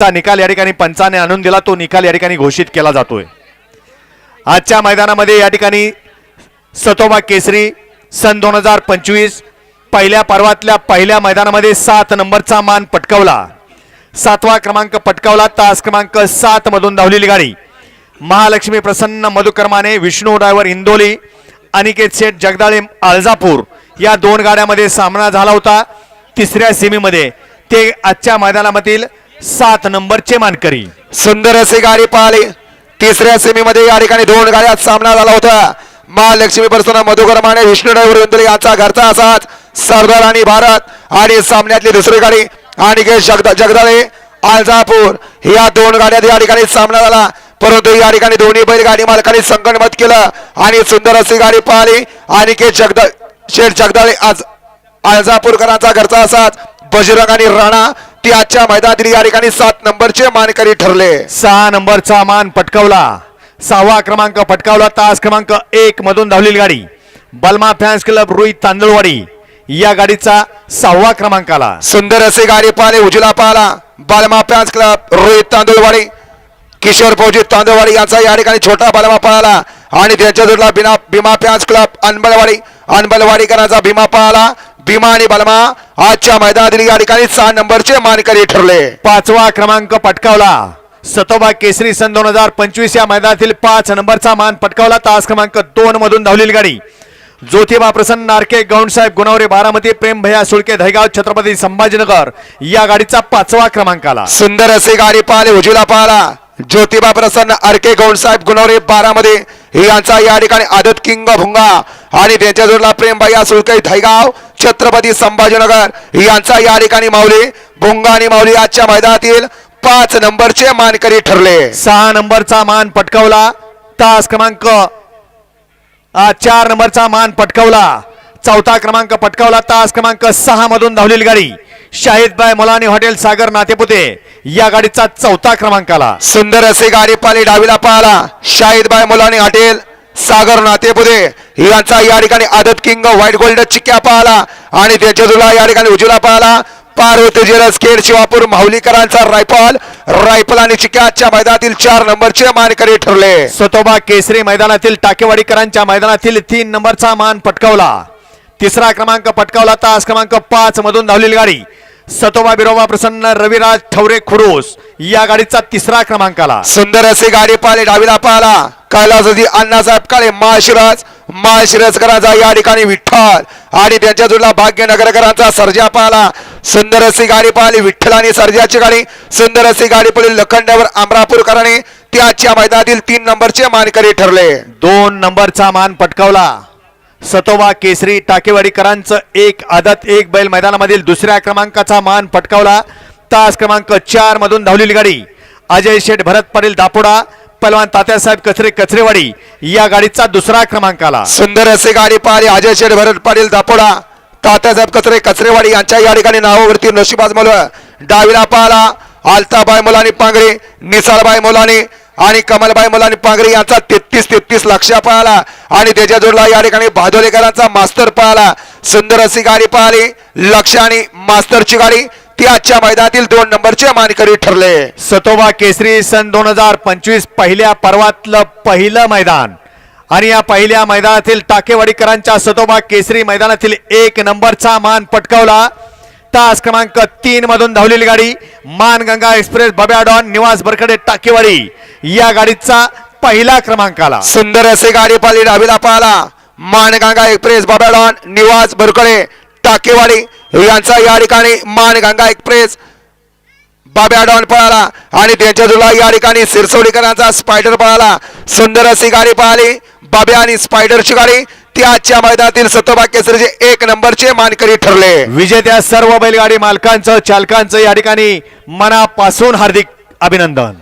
चा निकाल या ठिकाणी पंचाने आणून दिला. तो निकाल या ठिकाणी घोषित केला जातोय. आजच्या मैदानामध्ये या ठिकाणी सतोबा केसरी सन दोन हजार पंचवीस पहिल्या पर्वातल्या पहिल्या मैदानामध्ये सात नंबरचा मान पटकावला. सातवा क्रमांक पटकावला. तास क्रमांक सात मधून धावलेली गाडी. महालक्ष्मी प्रसन्न मधुकर्माने विष्णू ड्रायव्हर इंदोली अनिकेत शेठ जगदाळे आळजापूर या दोन गाड्यामध्ये सामना झाला होता तिसऱ्या सेमीमध्ये. ते आजच्या मैदानामधील सात नंबरचे मानकरी. सुंदर असे गाडी पाहिली. तिसऱ्या सेमीमध्ये या ठिकाणी दोन गाड्यात सामना झाला होता. महालक्ष्मी प्रसन्न मधुकर माने विष्णू ड्रायव्हर यांचा घरचा असाच सरदार आणि भारत. आणि सामन्यातली दुसरी गाडी आणि जगदाळे आळजापूर या दोन गाड्यात या ठिकाणी सामना झाला. परंतु या ठिकाणी दोन्ही बैलगाडी मालकांनी संगणमत केलं. आणि सुंदर अशी गाडी पाहिली. आणि के जगदा शेठ जगदाळे आज आळजापूरकरांचा घरचा असाच बजरंग आणि राणा ती आजच्या मैदानातील या ठिकाणी सात नंबरचे मानकरी ठरले. सहा नंबरचा मान पटकावला. सहावा क्रमांक पटकावला. तास क्रमांक एक मधून धावलेली गाडी. बलमा फॅन्स क्लब रुई तांदळवाडी. या गाडीचा सहावा क्रमांक आला सुंदर असे गाडी पाहिले उजला पाहला. बालमा फॅन्स क्लब रोहित तांदूळवाडी. किशोर फौजी तांदूळवाडी यांचा या ठिकाणी छोटा बालमा पळाला आणि त्यांच्या जोडला बिना भीमा फॅन्स क्लब अनबलवाडी. अनबलवाडीकरांचा भीमा पळाला भीमा आणि बलमा आजच्या मैदानातील या ठिकाणी सहा नंबरचे मानकरी ठरले. पाचवा क्रमांक पटकावला. सतोबा केसरी सन दोन हजार पंचवीस या मैदानातील पाच नंबरचा मान पटकावला. तास क्रमांक दोन मधून धावलेली गाडी. ज्योतिबा प्रसन्न नारके गौंडसाहेब गुणवरे बारामती प्रेम भैया सुळके दहेगाव छत्रपती संभाजीनगर या गाडीचा पाचवा क्रमांक आला. सुंदर असे गाडी पाहिले उजवीला पाहला. ज्योतिबा प्रसन्न अरके गौंडसाहेब गुणवरे बारामध्ये यांचा या ठिकाणी आदत किंग भुंगा आणि त्यांच्या जोडला प्रेमबाई सुळके धैगाव छत्रपती संभाजीनगर यांचा या ठिकाणी माऊली भुंगा आणि माऊली आजच्या मैदानातील पाच नंबरचे मानकरी ठरले. सहा नंबरचा मान पटकावला. तास क्रमांक चार नंबरचा मान पटकावला. चौथा क्रमांक पटकावला. तास क्रमांक सहा मधून धावलेली गाडी. शाहिद बाय मोलानी हॉटेल सागर नातेपुते या गाडीचा चौथा क्रमांक आला सुंदर असे गाडी पाली डावीला पाहला शाहिदबाई मुलानी हॉटेल सागर नातेपुते यांचा या ठिकाणी आदत किंग व्हाईट गोल्ड चिक्क्या पाहला आणि त्याच्या जुला या ठिकाणी उजूला पाहला पार्वती जिरस खेड शिवापूर माहुलीकरांचा रायफल रायफल आणि चिक्क्याच्या मैदानातील चार नंबरचे मानकरी ठरले. सतोबा केसरी मैदानातील टाकेवाडीकरांच्या मैदानातील तीन नंबरचा मान पटकावला. तिसरा क्रमांक पटकावला तास क्रमांक पाच मधून धावलेली गाडी. सतोबा बिरोबा प्रसन्न रविराज ठवरे खुरोस या गाडीचा तिसरा क्रमांक आला सुंदर असे गाडी पाहिले डावीला पाहला. कैलासजी अण्णासाहेब काळे माशिरस माशिरसकरांचा या ठिकाणी विठ्ठल. आणि त्यांच्या जुडला भाग्यनगरकरांचा सर्जा पाहला. सुंदर अशी गाडी पाहिली विठ्ठल आणि सर्जाची गाडी. सुंदर अशी गाडी पाहिली लखंडावर अमरापूरकरांनी ती आजच्या मैदानातील तीन नंबरचे मानकरी ठरले. दोन नंबरचा मान पटकावला. सतोबा केसरी टाकेवाडीकरांचं एक आदत एक बैल मैदानामधील दुसऱ्या क्रमांकाचा मान पटकावला. तास क्रमांक चार मधून धावलेली गाडी. अजय शेठ भरत पाटील दापोडा पलवान तात्यासाहेब कचरे कचरेवाडी या गाडीचा दुसरा क्रमांक आला. सुंदर असे गाडी पाहिली अजय शेठ भरत पाटील दापोडा तात्यासाहेब कचरे कचरेवाडी यांच्या या ठिकाणी नावावरती नशिबाज मुलं डावीला पाहला आलताबाई मुलानी पांगरे निसारबाई मुलानी आणि कमलबाई मुलानी पांगरे यांचा तेहतीस तेहतीस लक्ष पाहिला. आणि त्याच्या जोडला या ठिकाणी भादोलेकरांचा मास्तर पाहिला. सुंदर अशी गाडी पाहिली. लक्ष आणि मास्तरची गाडी ती आजच्या मैदानातील दोन नंबरचे मानकरी ठरले. सतोबा केसरी सन दोन हजार पंचवीस पहिल्या पर्वातलं पहिलं मैदान. आणि या पहिल्या मैदानातील टाकेवाडीकरांच्या सतोबा केसरी मैदानातील एक नंबरचा मान पटकावला. तास क्रमांक तीन मधून धावलेली गाडी मानगंगा एक्सप्रेस बब्या डॉन निवास बरखडे टाकेवाडी या गाडीचा पहिला क्रमांक आला सुंदर असे गाडी पाली डावीला पाहिला मानगंगा एक्सप्रेस बाबाडॉन निवास बरखडे टाकेवाडी यांचा या ठिकाणी मानगंगा एक्सप्रेस बाब्या डॉन पळाला. आणि त्यांच्या जुला या ठिकाणी सिरसोडीकरांचा स्पायडर पळाला. सुंदर अशी गाडी पळाली बाब्या आणि स्पायडरची गाडी त्याच्या आजच्या मैदानातील सतोबा केसरीचे एक नंबरचे मानकरी ठरले. विजेत्या सर्व बैलगाडी मालकांचं चालकांचं या ठिकाणी मनापासून हार्दिक अभिनंदन.